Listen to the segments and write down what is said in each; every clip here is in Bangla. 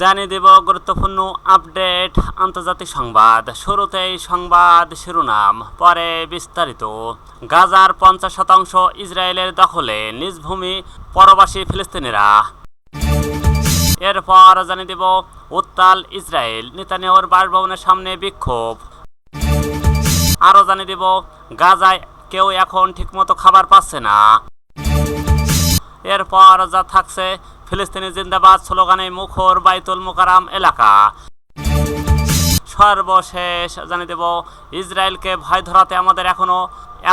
জানিয়ে দেব গুরুত্বপূর্ণ আপডেট। আন্তর্জাতিক সংবাদ। শুরুতেই সংবাদ শিরোনাম, পরে বিস্তারিত। গাজার পঞ্চাশ শতাংশ ইসরায়েলের দখলে, নিজ ভূমি, পরবাসী ফিলিস্তিনিরা। এরপর জানিয়ে দেব উত্তাল ইসরায়েল, নেতানিয়াহুর বাসভবনের সামনে বিক্ষোভ। আরও জানিয়ে দেব, গাজায় কেউ এখন ঠিকমতো খাবার পাচ্ছে না। এরপর যা থাকছে ফিলিস্তিনি জিন্দাবাদ স্লোগানে মুখর বাইতুল মোকারাম এলাকা। সর্বশেষ জানিয়ে দেব, ইসরায়েলকে ভয় ধরাতে আমাদের এখনও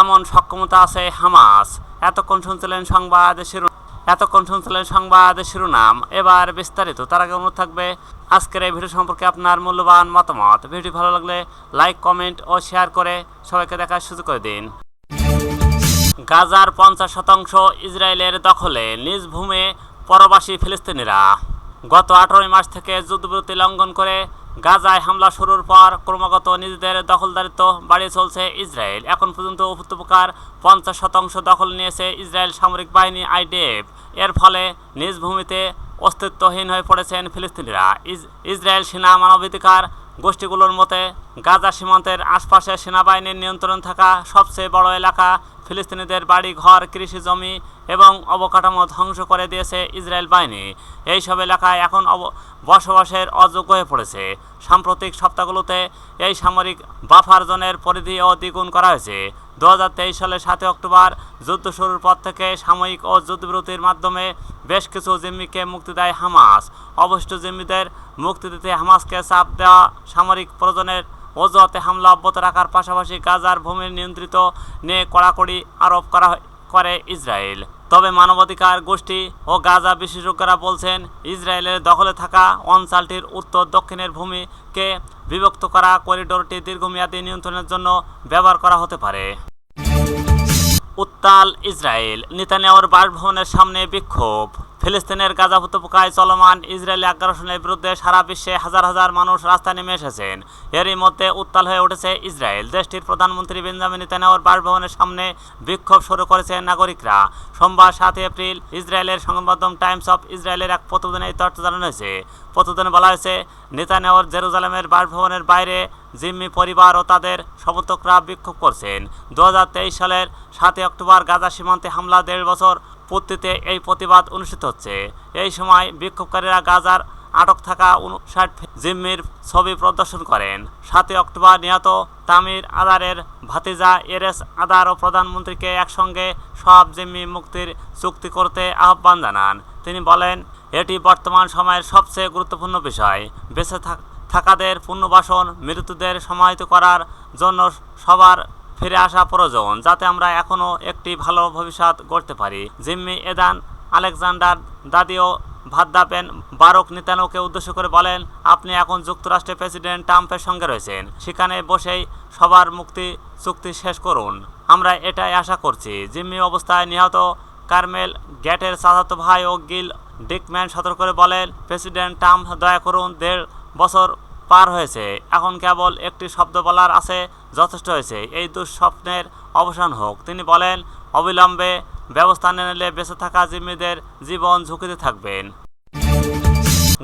এমন সক্ষমতা আছে হামাস। এতক্ষণ শুনছিলেন সংবাদ শিরো এতক্ষণ শুনছিলেন সংবাদ শিরোনাম। এবার বিস্তারিত। তার আগে অনুরোধ থাকবে, আজকের এই ভিডিও সম্পর্কে আপনার মূল্যবান মতামত। ভিডিও ভালো লাগলে লাইক, কমেন্ট ও শেয়ার করে সবাইকে দেখার সুযোগ করে দিন। গাজার পঞ্চাশ শতাংশ ইসরায়েলের দখলে নিজ ভূমে পরবাসী ফিলিস্তিনিরা। গত আঠারোই মাস থেকে যুদ্ধবিরতি লঙ্ঘন করে গাজায় হামলা শুরুর পর ক্রমাগত নিজেদের দখলদারিত্ব বাড়িয়ে চলছে ইসরায়েল। এখন পর্যন্ত উপত্যকার পঞ্চাশ শতাংশ দখল নিয়েছে ইসরায়েল সামরিক বাহিনী আইডিএফ। এর ফলে নিজ ভূমিতে অস্তিত্বহীন হয়ে পড়েছেন ফিলিস্তিনিরা। ইসরায়েল সেনা মানবাধিকার গোষ্ঠীগুলোর মতে, গাজা সীমান্তের আশপাশে সেনাবাহিনীর নিয়ন্ত্রণ থাকা সবচেয়ে বড় এলাকা ফিলিস্তিনিদের বাড়ি, ঘর, কৃষি জমি এবং অবকাঠামো ধ্বংস করে দিয়েছে ইসরায়েল বাহিনী। এই সব এলাকায় এখন বসবাসের অযোগ্য হয়ে পড়েছে। সাম্প্রতিক সপ্তাহগুলোতে এই সামরিক বাফার জোনের পরিধিও দ্বিগুণ করা হয়েছে। দু হাজার তেইশ সালের সাতই অক্টোবর যুদ্ধ শুরুর পর থেকে সাময়িক ও যুদ্ধবিরতির মাধ্যমে বেশ কিছু জিম্মিকে মুক্তি দেয় হামাস। অবশিষ্ট জিম্মিদের মুক্তি দিতে হামাসকে চাপ দেওয়া, সামরিক প্রয়োজনের অজুহাতে হামলা অব্যাহত রাখার পাশাপাশি গাজার ভূমির নিয়ন্ত্রিত নিয়ে কড়াকড়ি আরোপ করা করে ইসরায়েল। তবে মানবাধিকার গোষ্ঠী ও গাজা বিশেষজ্ঞরা বলছেন, ইসরায়েলের দখলে থাকা অঞ্চলটির উত্তর দক্ষিণের ভূমিকে বিভক্ত করা করিডোরটি দীর্ঘমেয়াদী নিয়ন্ত্রণের জন্য ব্যবহার করা হতে পারে। উত্তাল ইসরায়েল, নেতানিয়াহুর বাসভবনের সামনে বিক্ষোভ। ফিলিস্তিনের গাজা উপত্যকায় চলমান ইসরায়েলি আগ্রাসনের বিরুদ্ধে সারা বিশ্বে হাজার হাজার মানুষ রাস্তায় নেমে এসেছেন। এরই মধ্যে উত্তাল হয়ে উঠেছে ইসরায়েল। দেশটির প্রধানমন্ত্রী বেঞ্জামিন নেতানিয়াহুর বাসভবনের সামনে বিক্ষোভ শুরু করেছে নাগরিকরা। সোমবার সাত এপ্রিল ইসরায়েলের সংবাদ মাধ্যম টাইমস অফ ইসরায়েলের এক প্রতিবেদনে এই তথ্য জানানো হয়েছে। প্রতিবেদনে বলা হয়েছে, নেতানিয়াহুর জেরুজালেমের বাসভবনের বাইরে জিম্মি পরিবার ও তাদের সমর্থকরা বিক্ষোভ করছেন। দু হাজার তেইশ সালের সাতই অক্টোবর গাজা সীমান্তে হামলা দেড় বছর পূর্তিতে এই প্রতিবাদ অনুষ্ঠিত হচ্ছে। এই সময় বিক্ষোভকারীরা গাজার আটক থাকা উনষাট জিম্মির ছবি প্রদর্শন করেন। সাতই অক্টোবর নিহত তামির আদারের ভাতিজা এরেস আদার ও প্রধানমন্ত্রীকে একসঙ্গে সব জিম্মি মুক্তির চুক্তি করতে আহ্বান জানান। তিনি বলেন, এটি বর্তমান সময়ের সবচেয়ে গুরুত্বপূর্ণ বিষয়। বেঁচে থাক- থাকাদের, পুনর্বাসন, মৃত্যুদের সমাহিত করার জন্য সবার ফিরে আসা প্রয়োজন, যাতে আমরা এখনও একটি ভালো ভবিষ্যৎ গড়তে পারি। জিম্মি এদান আলেকজান্ডার দাদিও ভাদ্দাপেন বারক নেতানোকে উদ্দেশ্য করে বলেন, আপনি এখন যুক্তরাষ্ট্রের প্রেসিডেন্ট ট্রাম্পের সঙ্গে রয়েছেন। সেখানে বসেই সবার মুক্তি চুক্তি শেষ করুন। আমরা এটাই আশা করছি। জিম্মি অবস্থায় নিহত কার্মেল গ্যাটের চাচাতো ভাই ও গিল ডিকম্যান সতর্ক করে বলেন, প্রেসিডেন্ট ট্রাম্প দয়া করুন দেড় বছর পার হয়েছে। এখন কেবল একটি শব্দ বলার আছে, যথেষ্ট হয়েছে। এই দুঃস্বপ্নের অবসান হোক। তিনি বলেন, অবিলম্বে ব্যবস্থা নিলে বেঁচে থাকা জিম্মিদের জীবন ঝুঁকিতে থাকবেন।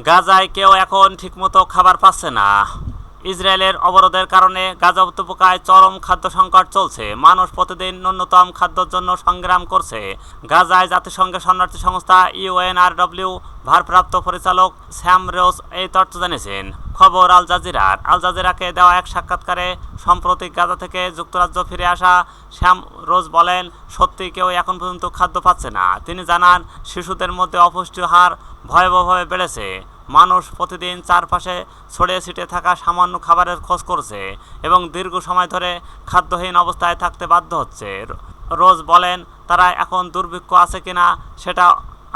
গাজায় কেউ এখন ঠিকমতো খাবার পাচ্ছে না। ইসরায়েলের অবরোধের কারণে গাজা উপত্যকায় চরম খাদ্য সংকট চলছে। মানুষ প্রতিদিন ন্যূনতম খাদ্যের জন্য সংগ্রাম করছে। গাজায় জাতিসংঘের শরণার্থী সংস্থা ইউএনআরডব্লিউ ভারপ্রাপ্ত পরিচালক স্যাম রোজ এই তথ্য জানিয়েছেন। খবর আল জাজিরার। আল জাজিরাকে দেওয়া এক সাক্ষাৎকারে সম্প্রতি গাজা থেকে যুক্তরাজ্য ফিরে আসা শ্যাম রোজ বলেন সত্যি কেউ এখন পর্যন্ত খাদ্য পাচ্ছে না। তিনি জানান, শিশুদের মধ্যে অপুষ্টির হার ভয়াবহভাবে বেড়েছে। মানুষ প্রতিদিন চারপাশে ছড়িয়ে ছিটে থাকা সামান্য খাবারের খোঁজ করছে এবং দীর্ঘ সময় ধরে খাদ্যহীন অবস্থায় থাকতে বাধ্য হচ্ছে। রোজ বলেন, তারা এখন দুর্ভিক্ষ আছে কিনা সেটা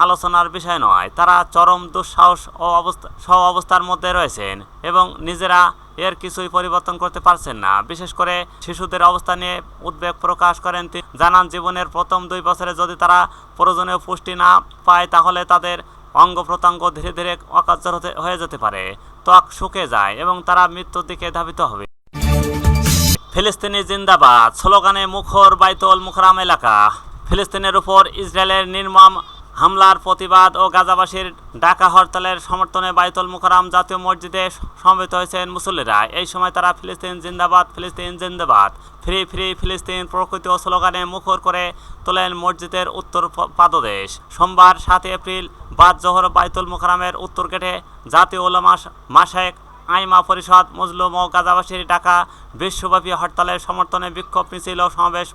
আলোচনার বিষয় নয়। তারা চরম দুঃসাহস ও অবস্থা, সহ অবস্থার মধ্যে রয়েছেন এবং নিজেরা এর কিছুই পরিবর্তন করতে পারছেন না। বিশেষ করে শিশুদের অবস্থা নিয়ে উদ্বেগ প্রকাশ করেন তিনি। জানান, জীবনের প্রথম দুই বছরে যদি তারা প্রয়োজনীয় পুষ্টি না পায়, তাহলে তাদের অঙ্গ প্রত্যঙ্গ ধীরে ধীরে অকার্যর হতে হয়ে যেতে পারে। ত্বক শুকে যায় এবং তারা মৃত্যুর দিকে ধাবিত হবে। ফিলিস্তিনি জিন্দাবাদ। স্লোগানে মুখর বাইতল মুখরাম এলাকা। ফিলিস্তিনের উপর ইসরায়েলের নির্মম হামলার প্রতিবাদ ও গাজাবাসীর ডাকা হরতালের সমর্থনে বাইতুল মুকারাম জাতীয় মসজিদে সমবেত হয়েছেন মুসল্লিরা। এই সময় তারা ফিলিস্তিন জিন্দাবাদ ফিলিস্তিন জিন্দাবাদ। ফ্রি ফ্রি, ফিলিস্তিন প্রকৃতি ও স্লোগানে মুখর করে তোলেন মসজিদের উত্তর পাদদেশ। সোমবার সাত এপ্রিল বাদ জোহর বাইতুল মুকারামের উত্তর গেটে জাতীয় ওলামা মাসায়েক আইমা পরিষদ, মজলুম ও গাজাবাসীর টাকা বিশ্বব্যাপী হরতালের সমর্থনে বিক্ষোভ মিছিল ও সমাবেশ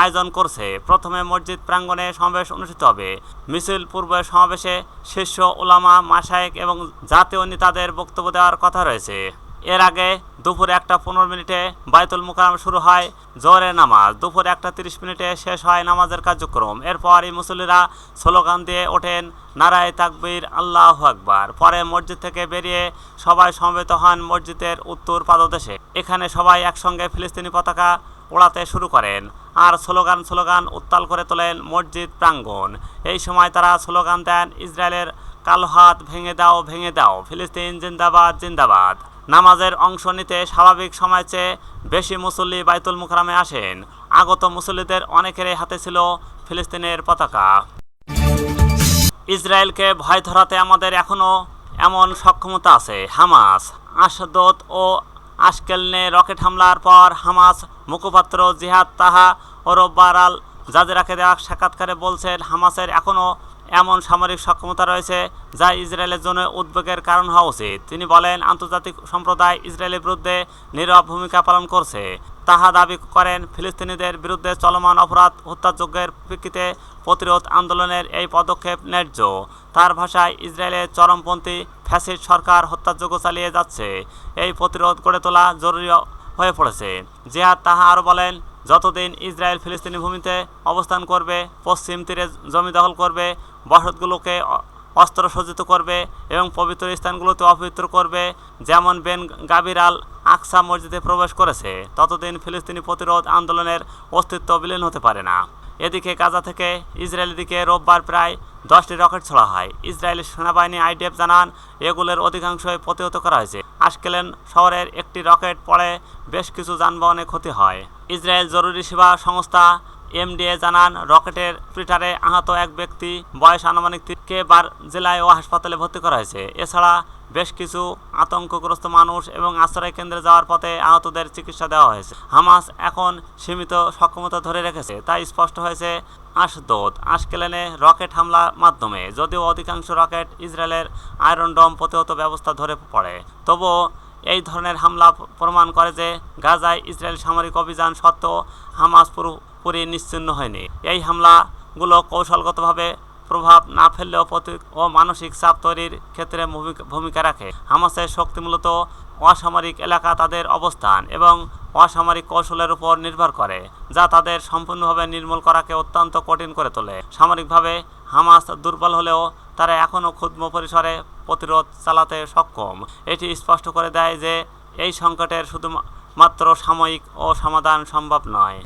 আয়োজন করছে। প্রথমে মসজিদ প্রাঙ্গণে সমাবেশ অনুষ্ঠিত হবে। মিছিল পূর্বে সমাবেশে শীর্ষ ওলামা মাসায়েক এবং জাতীয় নেতাদের বক্তব্য দেওয়ার কথা রয়েছে। এর আগে দুপুর একটা পনেরো মিনিটে বাইতুল মুকারাম শুরু হয় জোহরের নামাজ। দুপুর একটা তিরিশ মিনিটে শেষ হয় নামাজের কার্যক্রম। এরপর এই মুসল্লিরা স্লোগান দিয়ে ওঠেন, নারায় তাকবীর, আল্লাহ আকবার। পরে মসজিদ থেকে বেরিয়ে সবাই সমবেত হন মসজিদের উত্তর পাদদেশে। এখানে সবাই একসঙ্গে ফিলিস্তিনি পতাকা ওড়াতে শুরু করেন আর স্লোগান স্লোগান উত্তাল করে তোলেন মসজিদ প্রাঙ্গণ। এই সময় তারা স্লোগান দেন, ইসরায়েলের কালো হাত ভেঙে দাও ভেঙে দাও। ফিলিস্তিন জিন্দাবাদ জিন্দাবাদ। নামাজের অংশ নিতে স্বাভাবিক সময় চেয়ে বেশি মুসল্লি বাইতুল মুকরামে আসেন। আগত মুসল্লিদের অনেকেরই হাতে ছিল ফিলিস্তিনের পতাকা। ইসরায়েলকে ভয় ধরাতে আমাদের এখনও এমন সক্ষমতা আছে। হামাস আশদত ও আশকেলনে রকেট হামলার পর হামাস মুখপাত্র জিহাদ তাহা ও রব্বার আল জাজেরাকে দেওয়া সাক্ষাৎকারে বলছেন, হামাসের এখনও এমন সামরিক সক্ষমতা রয়েছে যা ইসরায়েলের জন্য উদ্বেগের কারণ হওয়া উচিত। তিনি বলেন, আন্তর্জাতিক সম্প্রদায় ইসরায়েলের বিরুদ্ধে নীরব ভূমিকা পালন করছে। তাহা দাবি করেন, ফিলিস্তিনিদের বিরুদ্ধে চলমান অপরাধ হত্যাযজ্ঞের প্রেক্ষিতে প্রতিরোধ আন্দোলনের এই পদক্ষেপ ন্যায্য। তার ভাষায়, ইসরায়েলের চরমপন্থী ফ্যাসিস্ট সরকার হত্যাযজ্ঞ চালিয়ে যাচ্ছে। এই প্রতিরোধ গড়ে তোলা জরুরি হয়ে পড়েছে। জিহাদ তাহা আরও বলেন যতদিন ইসরায়েল ফিলিস্তিনি ভূমিতে অবস্থান করবে, পশ্চিম তীরে জমি দখল করবে, বসতগুলোকে অস্ত্র সজ্জিত করবে এবং পবিত্র স্থানগুলোতে অপবিত্র করবে, যেমন বেন গাবির আল আকসা মসজিদে প্রবেশ করেছে, ততদিন ফিলিস্তিনি প্রতিরোধ আন্দোলনের অস্তিত্ব বিলীন হতে পারে না। এদিকে গাজা থেকে ইসরায়েলের দিকে রোববার প্রায় দশটি রকেট ছোড়া হয়। ইসরায়েলের সেনাবাহিনী আইডিএফ জানান, এগুলোর অধিকাংশই প্রতিহত করা হয়েছে। আশকেলেন শহরের একটি রকেট পড়ে বেশ কিছু যানবাহনে ক্ষতি হয়। ইসরায়েল জরুরি সেবা সংস্থা এমডিএ জানান, রকেটের ফ্রিটারে আহত এক ব্যক্তি বয়স আনুমানিক কে বার জেলায় ও হাসপাতালে ভর্তি করা হয়েছে। এছাড়া বেশ কিছু আতঙ্কগ্রস্ত মানুষ এবং আশ্রয় কেন্দ্রে যাওয়ার পথে আহতদের চিকিৎসা দেওয়া হয়েছে। হামাস এখন সীমিত সক্ষমতা ধরে রেখেছে, তাই স্পষ্ট হয়েছে আশদোদ। আশকেলেনে রকেট হামলার মাধ্যমে, যদিও অধিকাংশ রকেট ইসরায়েলের আয়রন ডম প্রতিহত ব্যবস্থা ধরে পড়ে। তবুও এই ধরনের হামলা প্রমাণ করে যে গাজায় ইসরায়েল সামরিক অভিযান সত্ত্বেও হামাস পুরোপুরি নিশ্চিন্ন হয়নি। এই হামলাগুলো কৌশলগতভাবে প্রভাব না ফেললেও প্রতি ও মানসিক চাপ তৈরির ক্ষেত্রে ভূমিকা রাখে। হামাসের শক্তি মূলত অসামরিক এলাকা তাদের অবস্থান এবং অসামরিক কৌশলের উপর নির্ভর করে, যা তাদের সম্পূর্ণভাবে নির্মূল করাকে অত্যন্ত কঠিন করে তোলে। সামরিকভাবে হামাস দুর্বল হলেও তারা এখনও ক্ষুদ্র পরিসরে প্রতিরোধ চালাতে সক্ষম। এটি স্পষ্ট করে দেয় যে, এই সংকটের শুধুমাত্র সাময়িক ও সমাধান সম্ভব নয়।